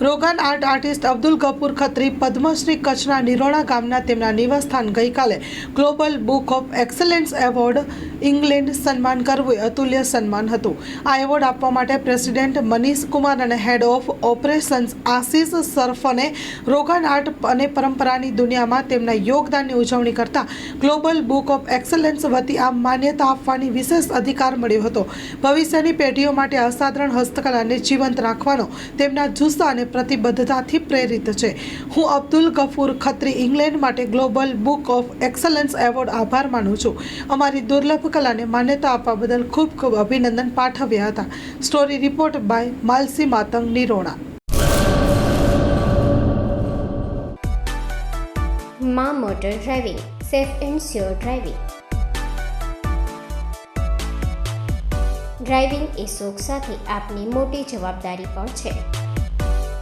રોગાન art artist Abdul Gafur Khatri, Padmashri કચ્છના નિરોણા ગામના તેમના નિવાસસ્થાન ગઈકાલે global book of excellence award England સન્માન કરવું અતુલ્ય સન્માન હતું. આ એવોર્ડ આપવા માટે પ્રેસિડેન્ટ મનીષ કુમાર અને હેડ ઓફ ઓપરેશન્સ આશિષ સરફને રોગાન આર્ટ અને પરંપરાની દુનિયામાં તેમના યોગદાનની ઉજવણી કરતા ગ્લોબલ બુક ઓફ એક્સલન્સ વતી આ માન્યતા આપવાની વિશેષ અધિકાર મળ્યો હતો. ભવિષ્યની પેઢીઓ માટે અસાધારણ હસ્તકલાને જીવંત રાખવાનો તેમના જુસ્સા અને પ્રતિબદ્ધતાથી પ્રેરિત છે. હું અબ્દુલ ગફૂર ખત્રી, ઇંગ્લેન્ડ માટે global book of excellence award આભાર માનું છું. અમારી દુર્લભ કલાને માન્યતા આપવા બદલ ખૂબ ખૂબ અભિનંદન પાઠવ્યા હતા. Story report by Malsi Matang, Nirona. મા motor driving, safe and sure driving. Driving એ શોખ સાથે આપની મોટી જવાબદારી પણ છે.